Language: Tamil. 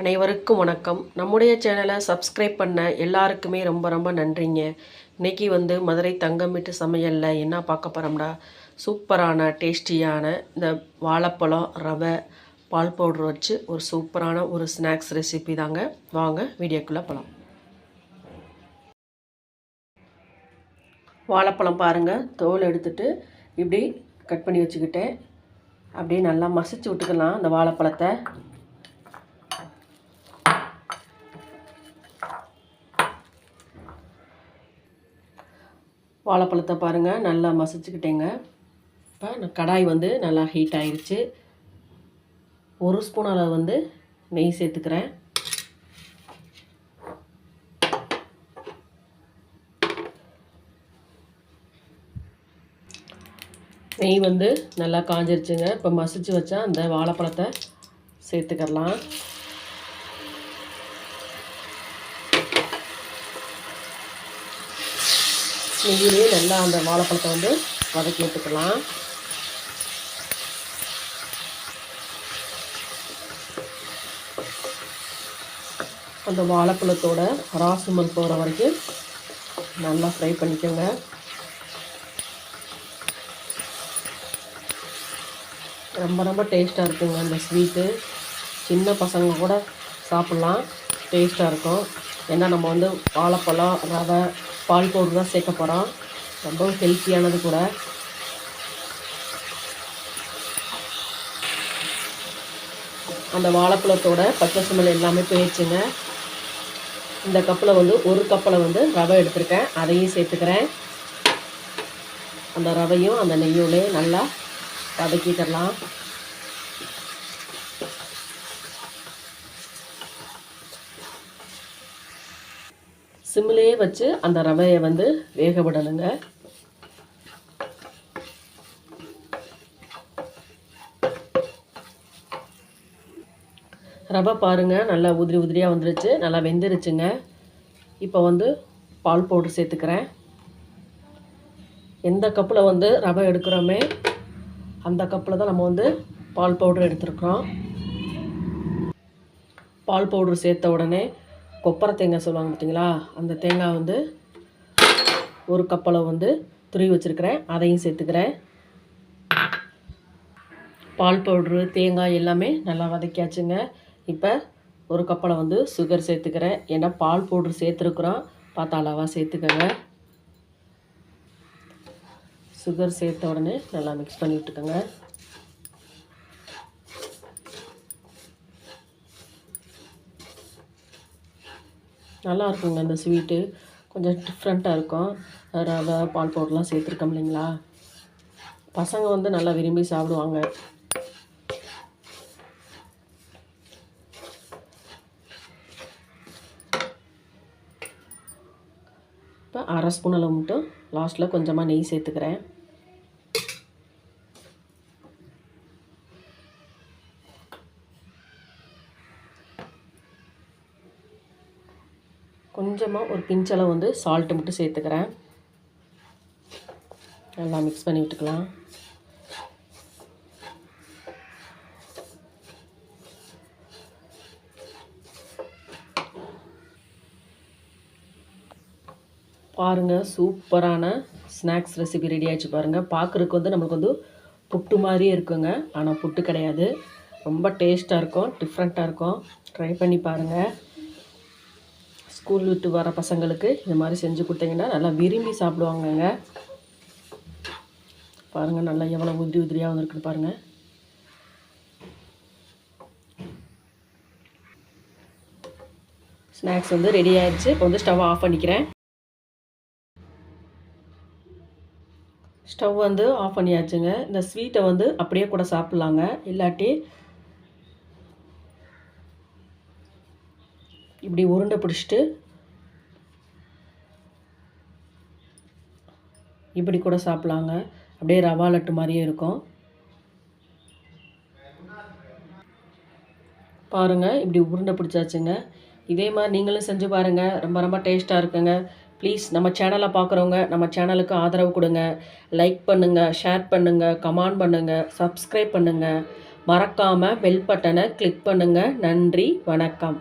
அனைவருக்கும் வணக்கம். நம்முடைய சேனலை சப்ஸ்கிரைப் பண்ண எல்லாருக்குமே ரொம்ப ரொம்ப நன்றிங்க. இன்னைக்கு வந்து மதுரை தங்கம் சமையலில் என்ன பார்க்க போகிறோம்னா சூப்பரான டேஸ்டியான இந்த வாழைப்பழம் ரவை பால் பவுடர் வச்சு ஒரு சூப்பரான ஒரு ஸ்நாக்ஸ் ரெசிபி தாங்க. வாங்க வீடியோக்குள்ளே பழம் வாழைப்பழம் பாருங்கள் தோல் எடுத்துட்டு இப்படி கட் பண்ணி வச்சுக்கிட்டேன். அப்படியே நல்லா மசிச்சு விட்டுக்கலாம் அந்த வாழைப்பழத்தை. வாழைப்பழத்தை பாருங்கள் நல்லா மசிச்சுக்கிட்டேங்க. இப்போ கடாய் வந்து நல்லா ஹீட் ஆயிடுச்சு ஒரு ஸ்பூன் அளவு வந்து நெய் சேர்த்துக்கிறேன். நெய் வந்து நல்லா காஞ்சிருச்சுங்க. இப்போ மசிச்சு வச்சா அந்த வாழைப்பழத்தை சேர்த்துக்கலாம் நெய்யிலே நல்லா அந்த வாழைப்பழத்தை வந்து வதக்கி எடுத்துக்கலாம். அந்த வாழைப்பழத்தோட ராசுமல் போகிற வரைக்கும் நல்லா ஃப்ரை பண்ணிக்கோங்க. ரொம்ப ரொம்ப டேஸ்ட்டாக இருக்குங்க அந்த ஸ்வீட்டு சின்ன பசங்க கூட சாப்பிட்லாம். டேஸ்ட்டாக இருக்கும். ஏன்னா நம்ம வந்து வாழைப்பழம் ரவை பால் பவுடர் தான் சேர்க்க போகிறோம் ரொம்பவும் ஹெல்த்தியானது கூட. அந்த வாழைப்பழத்தோட பச்சை சுமல் எல்லாமே போயிடுச்சுங்க இந்த கப்பில் வந்து ஒரு கப்பில் வந்து ரவை எடுத்திருக்கேன். அதையும் சேர்த்துக்கிறேன். அந்த ரவையும் அந்த நெய்யோலே நல்லா வதக்கிக்கிடலாம். சிம்மிலேயே வச்சு அந்த ரவையை வந்து வேக விடணுங்க. ரவை பாருங்கள் நல்லா உதிரி உதிரியாக வந்துருச்சு நல்லா வெந்துருச்சுங்க. இப்போ வந்து பால் பவுடர் சேர்த்துக்கிறேன். எந்த கப்பில் வந்து ரவை எடுக்கிறோமே அந்த கப்பில் தான் நம்ம வந்து பால் பவுடர் எடுத்துருக்குறோம் பால் பவுடர் சேர்த்த உடனே கொப்பரை தேங்காய் சொல்லுவாங்க பார்த்தீங்களா அந்த தேங்காய் வந்து ஒரு கப்பளவு வந்து துருவி வச்சுருக்கிறேன். அதையும் சேர்த்துக்கிறேன். பால் பவுட்ரு தேங்காய் எல்லாமே நல்லா வதக்கியாச்சுங்க. இப்போ ஒரு கப்பளை வந்து சுகர் சேர்த்துக்கிறேன். ஏன்னா பால் பவுட்ரு சேர்த்துருக்குறோம். பார்த்து அளவாக சேர்த்துக்கோங்க. சுகர் சேர்த்த உடனே நல்லா மிக்ஸ் பண்ணி நல்லா இருக்குங்க அந்த ஸ்வீட்டு. கொஞ்சம் டிஃப்ரெண்ட்டாக இருக்கும். ரவை பால் பவுடர்லாம் சேர்த்துருக்கோம் இல்லைங்களா? பசங்க வந்து நல்லா விரும்பி சாப்பிடுவாங்க. இப்போ அரை ஸ்பூன் அளவு மட்டும் லாஸ்ட்டில் கொஞ்சமாக நெய் சேர்த்துக்கிறேன். கொஞ்சமாக ஒரு பிஞ்சளவு வந்து சால்ட்டு மட்டும் சேர்த்துக்கிறேன். நல்லா மிக்ஸ் பண்ணி விட்டுக்கலாம். பாருங்கள் சூப்பரான ஸ்நாக்ஸ் ரெசிபி ரெடி ஆகிடுச்சு பாருங்கள் பார்க்குறதுக்கு வந்து நம்மளுக்கு வந்து புட்டு மாதிரியே இருக்குங்க. ஆனால் புட்டு கிடையாது. ரொம்ப டேஸ்ட்டாக இருக்கும் டிஃப்ரெண்ட்டாக இருக்கும். ட்ரை பண்ணி பாருங்கள் ஸ்கூல் விட்டு வர பசங்களுக்கு இந்த மாதிரி செஞ்சு கொடுத்தீங்கன்னா நல்லா விரும்பி சாப்பிடுவாங்கங்க. பாருங்கள் நல்லா எவ்வளோ உதிரி உதிரியாக வந்துருக்குன்னு பாருங்கள் ஸ்நாக்ஸ் வந்து ரெடி ஆயிடுச்சு. இப்போ வந்து ஸ்டவ் ஆஃப் பண்ணிக்கிறேன். ஸ்டவ் வந்து ஆஃப் பண்ணியாச்சுங்க. இந்த ஸ்வீட்டை வந்து அப்படியே கூட சாப்பிட்லாங்க. இல்லாட்டி இப்படி உருண்டை பிடிச்சிட்டு இப்படி கூட சாப்பிட்லாங்க. அப்படியே ரவா லட்டு மாதிரியே இருக்கும். பாருங்கள் இப்படி உருண்டை பிடிச்சாச்சுங்க. இதே மாதிரி நீங்களும் செஞ்சு பாருங்கள் ரொம்ப ரொம்ப டேஸ்ட்டாக இருக்குங்க. ப்ளீஸ் நம்ம சேனலை பார்க்குறவங்க நம்ம சேனலுக்கு ஆதரவு கொடுங்க. லைக் பண்ணுங்கள் ஷேர் பண்ணுங்கள் கமெண்ட் பண்ணுங்கள் சப்ஸ்கிரைப் பண்ணுங்கள் மறக்காமல் பெல் பட்டனை கிளிக் பண்ணுங்கள் நன்றி வணக்கம்.